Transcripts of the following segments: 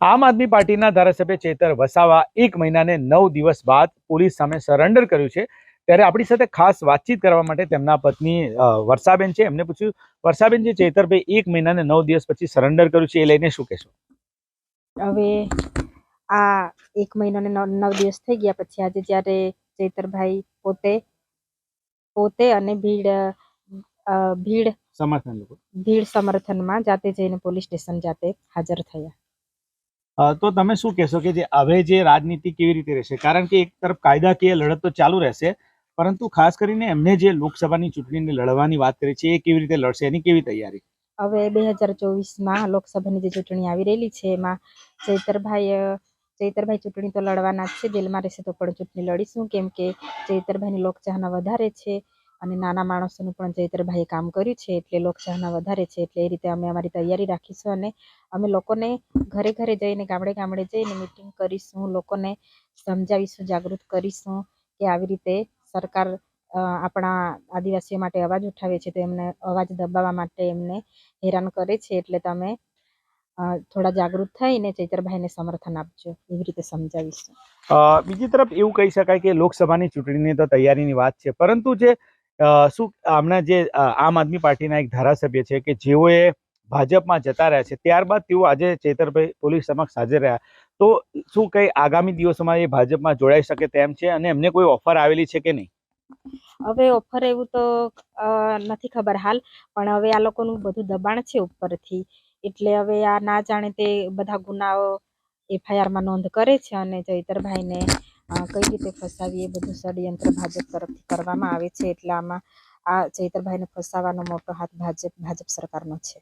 આમ આદમી પાર્ટીના ધારાસભ્ય ચેતર વસાવા એક મહિનાને નવ દિવસ બાદ પોલીસ સામે સરેન્ડર કર્યું છે. ત્યારે આપણી સાથે ખાસ વાતચીત કરવા માટે તેમના પત્ની વર્ષાબેન છે. એમને પૂછ્યું વર્ષાબેન જે ચેતરભાઈ એક મહિનાને નવ દિવસ પછી સરેન્ડર કર્યું છે એ લઈને શું કહેશો? હવે આ એક મહિનાને નવ નવ દિવસ થઈ ગયા પછી આજે જ્યારે ચેતરભાઈ પોતે પોતે અને ભીડ ભીડ સમર્થન ભીડ સમર્થનમાં જાતે જઈને પોલીસ સ્ટેશન જાતે હાજર થયા. તો તમે શું કહેશો કે જે હવે જે રાજનીતિ કેવી રીતે રહેશે? કારણ કે એક તરફ કાયદાકીય લડત તો ચાલુ રહેશે, પરંતુ ખાસ કરીને એમને જે લોકસભાની ચૂંટણીને લડવાની વાત કરી છે, એ કેવી રીતે લડશે? એની કેવી તૈયારી? હવે બે હજાર ચોવીસમાં લોકસભાની જે ચૂંટણી આવી રહેલી છે, એમાં ચૈતરભાઈ ચૈતરભાઈ ચૂંટણી તો લડવાના જ છે, જેલમાં રહેશે તો પણ ચૂંટણી લડીશું. કેમ કે ચૈતરભાઈની લોકચાહના વધારે છે. અને નાના માણસોનું પણ ચૈતરભાઈએ કામ કર્યું છે, એટલે લોકચાહના વધારે છે, એટલે એ રીતે અમે અમારી તૈયારી રાખીશું અને અમે લોકોને ઘરે ઘરે જઈને, ગામડે ગામડે જઈને મિટિંગ કરીશું, લોકોને સમજાવીશું, જાગૃત કરીશું કે આવી રીતે સરકાર આપણા આદિવાસીઓ માટે અવાજ ઉઠાવે છે, તો એમને અવાજ દબાવવા માટે એમને હેરાન કરે છે, એટલે તમે થોડા જાગૃત થઈને ચૈતરભાઈને સમર્થન આપજો, એવી રીતે સમજાવીશું. બીજી તરફ એવું કહી શકાય કે લોકસભાની ચૂંટણીની તો તૈયારીની વાત છે, પરંતુ જે શું હમણાં જે આમ આદમી પાર્ટીના એક ધારાસભ્ય છે કે જેઓએ ભાજપમાં જતા રહ્યા છે, ત્યારબાદ તેઓ આજે ચેતરભાઈ પોલીસ સમક્ષ હાજર રહ્યા. તો શું કઈ આગામી દિવસોમાં એ ભાજપમાં જોડાઈ શકે તેમ છે અને એમને કોઈ ઓફર આવેલી છે કે નહીં? હવે ઓફર એવું તો નથી ખબર હાલ, પણ હવે આ લોકોનું બધું દબાણ છે ઉપરથી. એટલે હવે આ ના જાણે તે બધા ગુનાઓ એફઆઈઆરમાં નોંધ કરે છે અને ચૈતરભાઈને કઈ રીતે ફસાવી એ બધું ષડયંત્ર ભાજપ તરફથી કરવામાં આવે છે એટલે આમાં આ ચૈતરભાઈને ફસાવવાનો મોટો હાથ ભાજપ ભાજપ સરકારનો છે.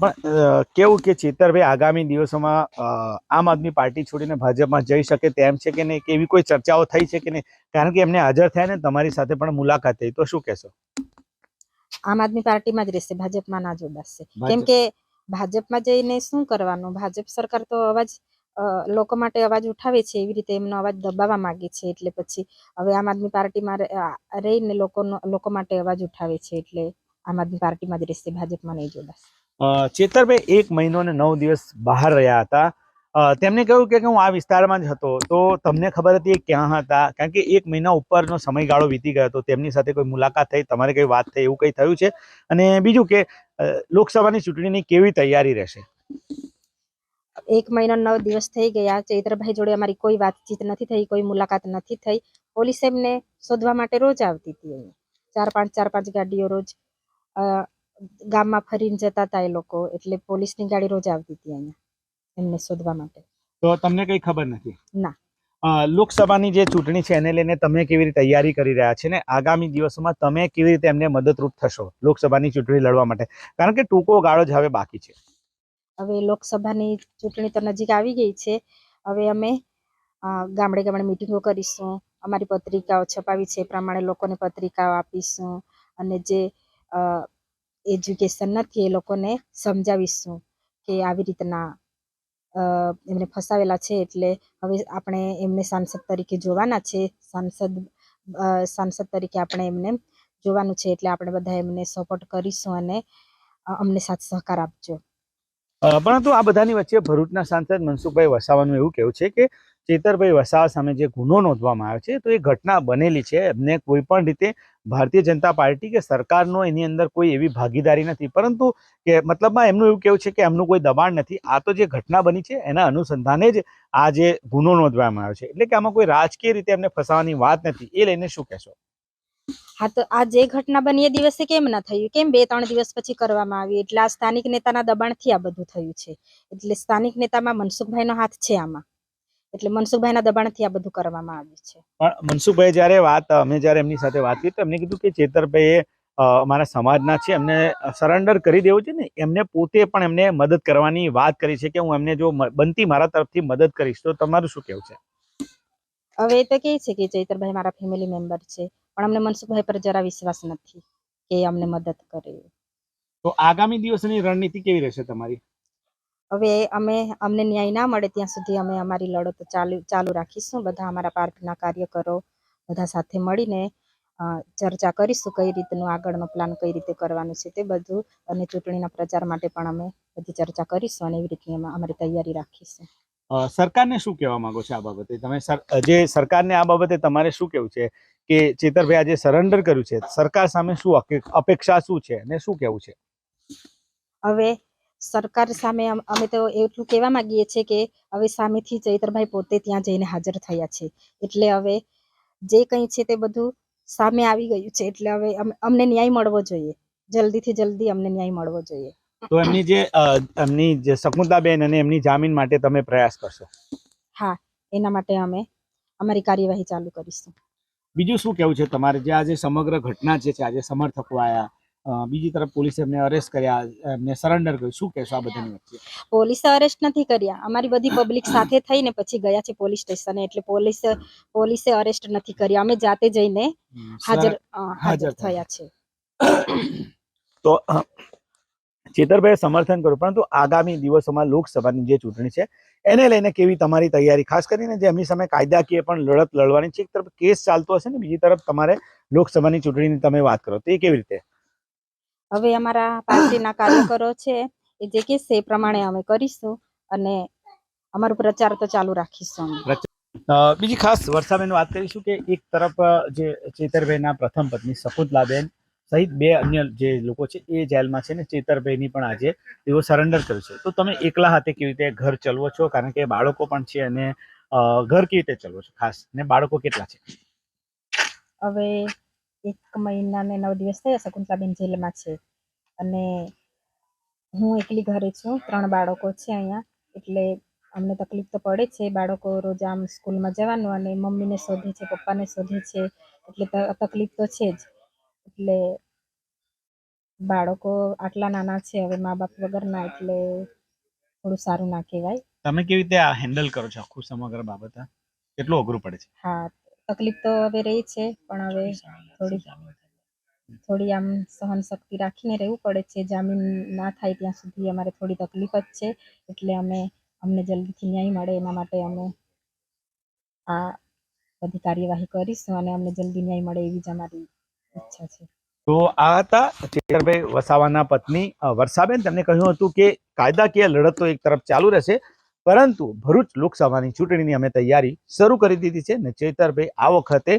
પણ કેવું કે ચેતરભાઈ આગામી દિવસોમાં આમ આદમી પાર્ટી છોડીને ભાજપમાં જઈ શકે તેમ છે કે નહીં એવી કોઈ ચર્ચાઓ થઈ છે કે નહીં? કારણ કે એમને હાજર થયા ને તમારી સાથે પણ મુલાકાત થઈ તો શું કહેશો? આમ આદમી પાર્ટીમાં જ રહેશે ભાજપમાં ના જોડાશે. કેમ કે ભાજપમાં જઈને શું કરવાનું? ભાજપ સરકાર તો અવાજ લોકો માટે અવાજ ઉઠાવે છે એવી રીતે એમનો અવાજ દબાવવા માંગે છે એટલે પછી હવે આમ આદમી પાર્ટીમાં રહીને લોકોનો, લોકો માટે અવાજ ઉઠાવે છે એટલે આમ આદમી પાર્ટીમાં જ રહેશે, ભાજપમાં નહીં જોડાશે. ચેતરભાઈ એક મહિનો ને નવ દિવસ બહાર રહ્યા હતા. તેમણે કહ્યું કે હું આ વિસ્તારમાં જ હતો, તો તમને ખબર હતી ક્યાં હતા? કારણ કે એક મહિના ઉપરનો સમયગાળો વીતી ગયો હતો, તેમની સાથે કોઈ મુલાકાત થઈ, તમારે કઈ વાત થઈ, એવું કંઈ થયું છે? અને બીજું કે લોકસભાની ચૂંટણીની કેવી તૈયારી રહેશે? એક મહિનો નવ દિવસ થઈ ગયા. ચૈત્રભાઈ જોડે અમારી કોઈ વાતચીત નથી થઈ કોઈ મુલાકાત નથી થઈ. પોલીસ એમને શોધવા માટે રોજ આવતી હતી અહીંયા ચાર પાંચ ચાર પાંચ ગાડીઓ રોજ ગામમાં ફરીને જતા હતા એ લોકો. એટલે પોલીસની ગાડી રોજ આવતી હતી અહીંયા એમને શોધવા માટે. તો તમને કઈ ખબર નથી? ના. લોકસભાની જે ચૂંટણી છે એને લઈને તમે કેવી રીતે તૈયારી કરી રહ્યા છે ને આગામી દિવસોમાં તમે કેવી રીતે એમને મદદરૂપ થશો લોકસભાની ચૂંટણી લડવા માટે? કારણ કે ટૂંકો ગાળો જ હવે બાકી છે. હવે લોકસભાની ચૂંટણી તો નજીક આવી ગઈ છે. હવે અમે ગામડે ગામડે મિટિંગો કરીશું. અમારી પત્રિકાઓ છપાવી છે એ પ્રમાણે લોકોને પત્રિકાઓ આપીશું અને જે એજ્યુકેશન નથી એ લોકોને સમજાવીશું કે આવી રીતના એમને ફસાવેલા છે એટલે હવે આપણે એમને સાંસદ તરીકે જોવાના છે. સાંસદ સાંસદ તરીકે આપણે એમને જોવાનું છે એટલે આપણે બધા એમને સપોર્ટ કરીશું અને અમને સાથ સહકાર આપજો. પરંતુ આ બધાની વચ્ચે ભરૂચના સાંસદ મનસુખભાઈ વસાવાનું એવું કહેવું છે કે ચેતરભાઈ વસાવા સામે જે ગુનો નોંધવામાં આવ્યો છે, તો એ ઘટના બનેલી છે. એમને કોઈ પણ રીતે ભારતીય જનતા પાર્ટી કે સરકારનો એની અંદર કોઈ એવી ભાગીદારી નથી. પરંતુ કે મતલબમાં એમનું એવું કહેવું છે કે એમનું કોઈ દબાણ નથી. આ તો જે ઘટના બની છે, એના અનુસંધાને જ આ જે ગુનો નોંધવામાં આવ્યો છે. એટલે કે આમાં કોઈ રાજકીય રીતે એમને ફસાવાની વાત નથી. એ લઈને શું કહેશો? હા તો આ જે ઘટના બની એ દિવસે કેમ ના થયું? કેમ બે ત્રણ દિવસ પછી કરવામાં આવી? એટલે આ સ્થાનિક નેતાના દબાણથી આ બધું થયું છે. એટલે સ્થાનિક નેતામાં મનસુખભાઈનો હાથ છે આમાં. એટલે મનસુખભાઈના દબાણથી આ બધું કરવામાં આવ્યું છે. પણ મનસુખભાઈ જ્યારે વાત અમે જ્યારે એમની સાથે વાત કરી તો એમને કીધું કે ચેતરભાઈએ અમારા સમાજના છે એમને સરેન્ડર કરી દેવું છે ને એમને પોતે પણ એમને મદદ કરવાની વાત કરી છે કે હું એમને જો બનતી મારા તરફથી મદદ કરીશ. તો તમારું શું કહેવું છે? હવે તો કહે છે કે ચૈતરભાઈ મારા ફેમિલી મેમ્બર છે. પણ અમને મનસુખભાઈ પર જરા વિશ્વાસ નથી કે અમને મદદ કરે. તો આગામી દિવસની રણનીતિ કેવી રહેશે તમારી? હવે અમે અમને ન્યાય ના મળે ત્યાં સુધી અમે અમારી લડત ચાલુ ચાલુ રાખીશું. બધા અમારા પાર્ટીના કાર્યકરો બધા સાથે મળીને ચર્ચા કરીશું કઈ રીતનું આગળનો પ્લાન કઈ રીતે કરવાનું છે તે બધું. અને ચૂંટણીના પ્રચાર માટે પણ અમે બધી ચર્ચા કરીશું અને એવી રીતની અમે અમારી તૈયારી રાખીશું. સરકારને શું કહેવા માંગો છો આ બાબતે? તમે સર- જે સરકારને આ બાબતે તમારે શું કેવું છે? કે ચેતરભાઈ આજે સરેન્ડર કર્યું છે. સરકાર સામે શું અપેક્ષા શું છે અને શું કેવું છે? હવે સરકાર સામે અમે તો એટલું કહેવા માંગીએ છીએ કે હવે સામેથી ચૈતરભાઈ પોતે ત્યાં જઈને હાજર થયા છે. એટલે હવે જે કંઈ છે તે બધું સામે આવી ગયું છે. એટલે હવે અમને ન્યાય મળવો જોઈએ. જલ્દીથી જલ્દી અમને ન્યાય મળવો જોઈએ. તો એમની જે એમની જે શકુંતલાબેન અને એમની જામીન માટે તમે પ્રયાસ કરશો? હા એના માટે અમે અમારી કાર્યવાહી ચાલુ કરીશું. બીજું શું કેવું છે તમારે? જે આજે સમગ્ર ઘટના જે છે આજે સમર્થકો આવ્યા બીજી તરફ પોલીસે એમને અરેસ્ટ કર્યા એમને સરેન્ડર કર્યું. શું કહેશો આ બધાની વચ્ચે? પોલીસે અરેસ્ટ નથી કર્યા. અમારી બધી પબ્લિક સાથે થઈને પછી ગયા છે પોલીસ સ્ટેશને એટલે પોલીસ પોલીસે અરેસ્ટ નથી કર્યા. અમે જાતે જઈને હાજર હાજર થયા. છે. તો ચેતરભાઈએ સમર્થન કર્યું. પરંતુ આગામી દિવસોમાં લોકસભાની જે ચૂંટણી છે એને લઈને કેવી તમારી તૈયારી? ખાસ કરીને જે એમની સામે કાયદાકીય પણ લડત લડવાની છે એક તરફ કેસ ચાલતો હશે ને બીજી તરફ તમારે લોકસભાની ચૂંટણીની તમે વાત કરો. તો એ કેવી રીતે? હવે અમારા પાર્ટીના કાર્યકરો છે એ જે કહેશે એ પ્રમાણે અમે કરીશું અને અમારો પ્રચાર તો ચાલુ રાખીશું બીજી ખાસ વર્ષાબેન વાત કરીશું કે એક તરફ જે ચેતરભાઈના પ્રથમ પત્ની શકુંતલાબેન સહિત બે અન્ય જે લોકો છે એ જેલમાં છે ને ચેતરભાઈની પણ આજે તેઓ સરેન્ડર કર્યું છે. તો તમે એકલા હાથે કેવી રીતે ઘર ચલવો છો? કારણ કે બાળકો પણ છે અને ઘર કેવી રીતે ચલવો છો? ખાસ ને બાળકો કેટલા છે? હવે એક મહિના ને નવ દિવસ થયા શકુંતલાબેન જેલમાં છે. અને હું એકલી ઘરે છું, ત્રણ બાળકો છે અહીંયા. એટલે અમને તકલીફ તો પડે છે. બાળકો રોજ આમ સ્કૂલમાં જવાનું અને મમ્મીને શોધે છે, પપ્પાને શોધે છે. એટલે તકલીફ તો છે જ. એટલે બાળકો આટલા નાના છે હવે મા બાપ વગરના એટલે થોડું સારું ના કહેવાય. તમે કેવી રીતે આ હેન્ડલ કરો છો આખું સમગ્ર બાબત? કેટલું અઘરું પડે છે? હા તકલીફ તો હવે રહી છે પણ હવે થોડી થોડી આમ સહન શક્તિ રાખીને રહેવું પડે છે જામીન ના થાય ત્યાં સુધી અમારે થોડી તકલીફ જ છે એટલે અમે અમને જલ્દીથી ન્યાય મળે એના માટે અમે આ બધી કાર્યવાહી કરીશું અને અમને જલ્દી ન્યાય મળે એવી જ અમારી ઈચ્છા છે. તો આ હતા ચેતરભાઈ વસાવાના પત્ની વર્ષાબેન તેમને કહ્યું હતું કે કાયદાકીય લડત તો એક તરફ ચાલુ રહેશે, પરંતુ ભરૂચ લોકસભાની ચૂંટણીની અમે તૈયારી શરૂ કરી દીધી છે ને ચેતરભાઈ, આ વખતે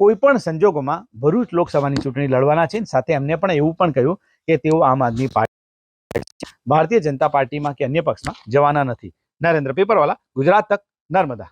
કોઈ પણ સંજોગોમાં ભરૂચ લોકસભાની ચૂંટણી લડવાના છે. સાથે એમને પણ એવું પણ કહ્યું કે તેઓ આમ આદમી પાર્ટી ભારતીય જનતા પાર્ટીમાં કે અન્ય પક્ષમાં જવાના નથી. નરેન્દ્ર પેપરવાલા, ગુજરાત તક નર્મદા.